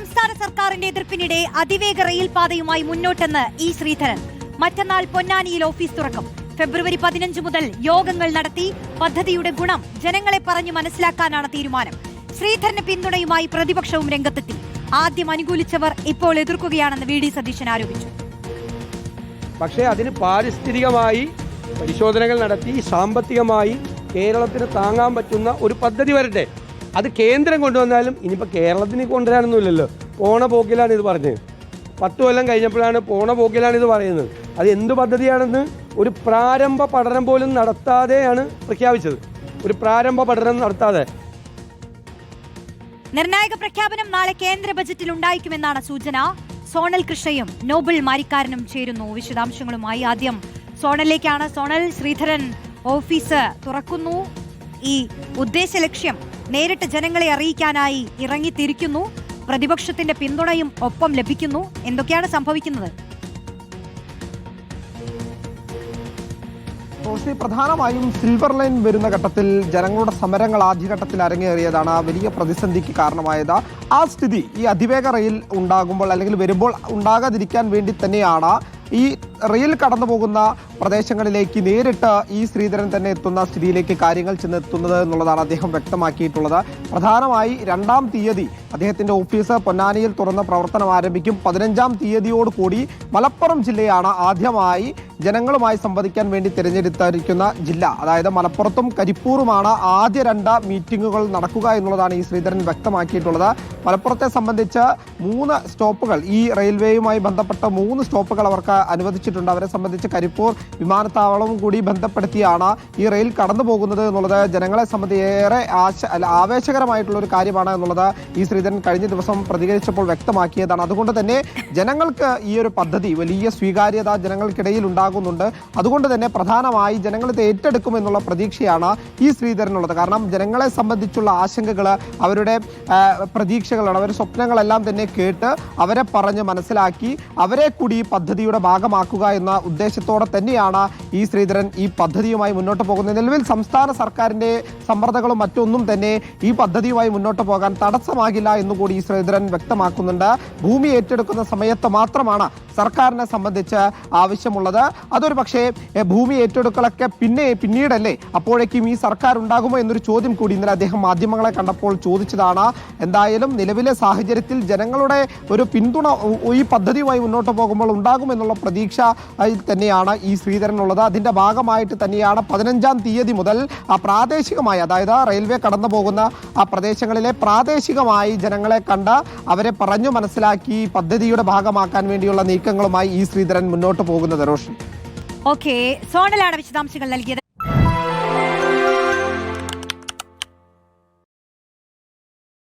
സംസ്ഥാന സർക്കാരിന്റെ എതിർപ്പിനിടെ അതിവേഗ റെയിൽ പാതയുമായി മുന്നോട്ടെന്ന് ഇ ശ്രീധരൻ. മറ്റന്നാൾ പൊന്നാനിയിൽ ഓഫീസ് തുറക്കും. ഫെബ്രുവരി പതിനഞ്ച് മുതൽ യോഗങ്ങൾ നടത്തി പദ്ധതിയുടെ ഗുണം ജനങ്ങളെ പറഞ്ഞു മനസ്സിലാക്കാനാണ് തീരുമാനം. ശ്രീധരന് പിന്തുണയുമായി പ്രതിപക്ഷവും രംഗത്തെത്തി. ആദ്യം അനുകൂലിച്ചവർ ഇപ്പോൾ എതിർക്കുകയാണെന്ന് വി ഡി സതീശൻ ആരോപിച്ചു. പക്ഷേ അതിന് പാരിസ്ഥിതികമായി പരിശോധനകൾ നടത്തി സാമ്പത്തികമായി കേരളത്തിന് താങ്ങാൻ പറ്റുന്ന ഒരു പദ്ധതി വരട്ടെ. അത് കേന്ദ്രം കൊണ്ടുവന്നാലും ഇനിയിപ്പോൾ കേരളത്തിന് കൊണ്ടുവരാനൊന്നുമില്ലല്ലോ. പോണ പോക്കിലാണ് ഇത് പറഞ്ഞത് പത്ത് കൊല്ലം കഴിഞ്ഞപ്പോഴാണ് പോണ പോക്കിലാണ് ഇത് പറയുന്നത്. അത് എന്ത് പദ്ധതിയാണെന്ന് ഒരു പ്രാരംഭ പഠനം പോലും നടത്താതെയാണ് പ്രഖ്യാപിച്ചത്. ഒരു പ്രാരംഭ പഠനം നടത്താതെ. നിർണായക പ്രഖ്യാപനം നാളെ കേന്ദ്ര ബജറ്റിൽ ഉണ്ടായിരിക്കുമെന്നാണ് സൂചന. സോണൽ കൃഷ്ണയും നോബൽ മാരിക്കാരനും ചേരുന്നു വിശദാംശങ്ങളുമായി. ആദ്യം സോണലിലേക്കാണ് സോണൽ ശ്രീധരൻ ഓഫീസ് തുറക്കുന്നു. ഈ ഉദ്ദേശ ലക്ഷ്യം നേരിട്ട് ജനങ്ങളെ അറിയിക്കാനായി ഇറങ്ങിത്തിരിക്കുന്നു. പ്രതിപക്ഷത്തിന്റെ പിന്തുണയും ഒപ്പം ലഭിക്കുന്നു. എന്തൊക്കെയാണ് സംഭവിക്കുന്നത്? പ്രധാനമായും സിൽവർ ലൈൻ വരുന്ന ഘട്ടത്തിൽ ജനങ്ങളുടെ സമരങ്ങൾ ആദ്യഘട്ടത്തിൽ അരങ്ങേറിയതാണ്. വലിയ പ്രതിസന്ധിക്ക് കാരണമായത്. ആ സ്ഥിതി ഈ അതിവേഗ റെയിൽ ഉണ്ടാകുമ്പോൾ അല്ലെങ്കിൽ വരുമ്പോൾ ഉണ്ടാകാതിരിക്കാൻ വേണ്ടി തന്നെയാണ് ഈ റെയിൽ കടന്നു പോകുന്ന പ്രദേശങ്ങളിലേക്ക് നേരിട്ട് ഈ ശ്രീധരൻ തന്നെ എത്തുന്ന സ്ഥിതിയിലേക്ക് കാര്യങ്ങൾ ചെന്നെത്തുന്നത് എന്നുള്ളതാണ് അദ്ദേഹം വ്യക്തമാക്കിയിട്ടുള്ളത്. പ്രധാനമായി രണ്ടാം തീയതി അദ്ദേഹത്തിന്റെ ഓഫീസ് പൊന്നാനിയിൽ തുറന്ന പ്രവർത്തനം ആരംഭിക്കും. പതിനഞ്ചാം തീയതിയോടുകൂടി മലപ്പുറം ജില്ലയാണ് ആദ്യമായി ജനങ്ങളുമായി സംവദിക്കാൻ വേണ്ടി തിരഞ്ഞെടുത്തിരിക്കുന്ന ജില്ല അതായത് മലപ്പുറത്തും കരിപ്പൂറുമാണ് ആദ്യ രണ്ട് മീറ്റിങ്ങുകൾ നടക്കുക എന്നുള്ളതാണ് ഈ ശ്രീധരൻ വ്യക്തമാക്കിയിട്ടുള്ളത്. മലപ്പുറത്തെ സംബന്ധിച്ച് മൂന്ന് സ്റ്റോപ്പുകൾ ഈ റെയിൽവേയുമായി ബന്ധപ്പെട്ട മൂന്ന് സ്റ്റോപ്പുകൾ അവർക്ക് അനുവദിച്ചിട്ടുണ്ട്. അവരെ സംബന്ധിച്ച് കരിപ്പൂർ വിമാനത്താവളവും കൂടി ബന്ധപ്പെടുത്തിയാണ് ഈ റെയിൽ കടന്നു പോകുന്നത് എന്നുള്ളത് ജനങ്ങളെ സംബന്ധിച്ച് ഏറെ ആശ ആവേശകരമായിട്ടുള്ള ഒരു കാര്യമാണ് എന്നുള്ളത് ഈ ശ്രീധരൻ കഴിഞ്ഞ ദിവസം പ്രതികരിച്ചപ്പോൾ വ്യക്തമാക്കിയതാണ്. അതുകൊണ്ട് തന്നെ ജനങ്ങൾക്ക് ഈ ഒരു പദ്ധതി വലിയ സ്വീകാര്യത ജനങ്ങൾക്കിടയിൽ ഉണ്ടാകുന്നുണ്ട്. അതുകൊണ്ട് തന്നെ പ്രധാനമായി ജനങ്ങൾ ഏറ്റെടുക്കുമെന്നുള്ള പ്രതീക്ഷയാണ് ഈ ശ്രീധരനുള്ളത്. കാരണം ജനങ്ങളെ സംബന്ധിച്ചുള്ള ആശങ്കകൾ അവരുടെ പ്രതീക്ഷകളാണ്. അവരുടെ സ്വപ്നങ്ങളെല്ലാം തന്നെ കേട്ട് അവരെ പറഞ്ഞ് മനസ്സിലാക്കി അവരെ കൂടി ഈ പദ്ധതിയുടെ ഭാഗമാക്കുക എന്ന ഉദ്ദേശത്തോടെ തന്നെയാണ് ഈ ശ്രീധരൻ ഈ പദ്ധതിയുമായി മുന്നോട്ട് പോകുന്നത്. നിലവിൽ സംസ്ഥാന സർക്കാരിന്റെ സമ്മർദ്ദങ്ങളും മറ്റൊന്നും തന്നെ ഈ പദ്ധതിയുമായി മുന്നോട്ട് പോകാൻ തടസ്സമാകില്ല എന്നുകൂടി ഈ ശ്രീധരൻ വ്യക്തമാക്കുന്നുണ്ട്. ഭൂമി ഏറ്റെടുക്കുന്ന സമയത്ത് മാത്രമാണ് സർക്കാരിനെ സംബന്ധിച്ച് ആവശ്യമുള്ളത്. അതൊരു പക്ഷേ ഭൂമി ഏറ്റെടുക്കലൊക്കെ പിന്നെ പിന്നീടല്ലേ അപ്പോഴേക്കും ഈ സർക്കാർ ഉണ്ടാകുമോ എന്നൊരു ചോദ്യം കൂടി ഇന്നലെ അദ്ദേഹം മാധ്യമങ്ങളെ കണ്ടപ്പോൾ ചോദിച്ചതാണ്. എന്തായാലും നിലവിലെ സാഹചര്യത്തിൽ ജനങ്ങളുടെ ഒരു പിന്തുണ ഈ പദ്ധതിയുമായി മുന്നോട്ട് പോകുമ്പോൾ ഉണ്ടാകുമെന്നുള്ള പ്രതീക്ഷ തന്നെയാണ് ഈ ശ്രീധരനുള്ളത്. അതിന്റെ ഭാഗമായിട്ട് തന്നെയാണ് പതിനഞ്ചാം തീയതി മുതൽ പ്രാദേശികമായി അതായത് റെയിൽവേ കടന്നു പോകുന്ന ആ പ്രദേശങ്ങളിലെ പ്രാദേശികമായി ജനങ്ങളെ കണ്ട് അവരെ പറഞ്ഞു മനസ്സിലാക്കി പദ്ധതിയുടെ ഭാഗമാക്കാൻ വേണ്ടിയുള്ള നീക്കങ്ങളുമായി ഈ ശ്രീധരൻ മുന്നോട്ട് പോകുന്നത്. റോഷൻ. ഓക്കെ സോണലാണ് വിശദാംശങ്ങൾ നൽകിയത്.